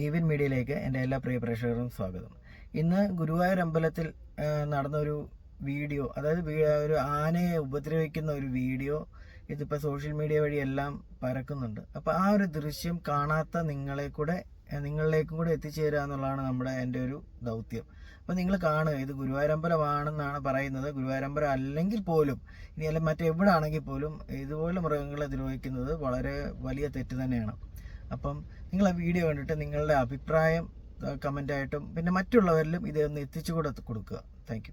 Even മീഡിയയിലേക്ക് എന്റെ എല്ലാ പ്രിയ പ്രേക്ഷകർക്കും സ്വാഗതം. ഇന്ന് ഗുരുവായൂർ അമ്പലത്തിൽ നടന്നൊരു വീഡിയോ അതായത് ഒരു ആനയെ ഉപദ്രവിക്കുന്ന ഒരു വീഡിയോ ഇതിപ്പോൾ സോഷ്യൽ മീഡിയ വഴി എല്ലാം പരക്കുന്നുണ്ട്. അപ്പോൾ ആ ഒരു ദൃശ്യം കാണാത്ത നിങ്ങളെ കൂടെ നിങ്ങളിലേക്കും കൂടെ എത്തിച്ചേരുക എന്നുള്ളതാണ് നമ്മുടെ എന്റെ ഒരു ദൗത്യം. അപ്പോൾ നിങ്ങൾ കാണുക ഇത് ഗുരുവായൂരമ്പലമാണെന്നാണ് പറയുന്നത്. ഗുരുവായൂരമ്പലം അല്ലെങ്കിൽ പോലും ഇനി അല്ല മറ്റെവിടെ ആണെങ്കിൽ പോലും ഇതുപോലെ മൃഗങ്ങളെ ദ്രോഹിക്കുന്നത് വളരെ വലിയ തെറ്റ് തന്നെയാണ്. അപ്പം നിങ്ങൾ ആ വീഡിയോ കണ്ടിട്ട് നിങ്ങളുടെ അഭിപ്രായം കമന്റായിട്ടും പിന്നെ മറ്റുള്ളവരിലും ഇതൊന്ന് എത്തിച്ചു കൊടുത്ത് കൊടുക്കുക. താങ്ക്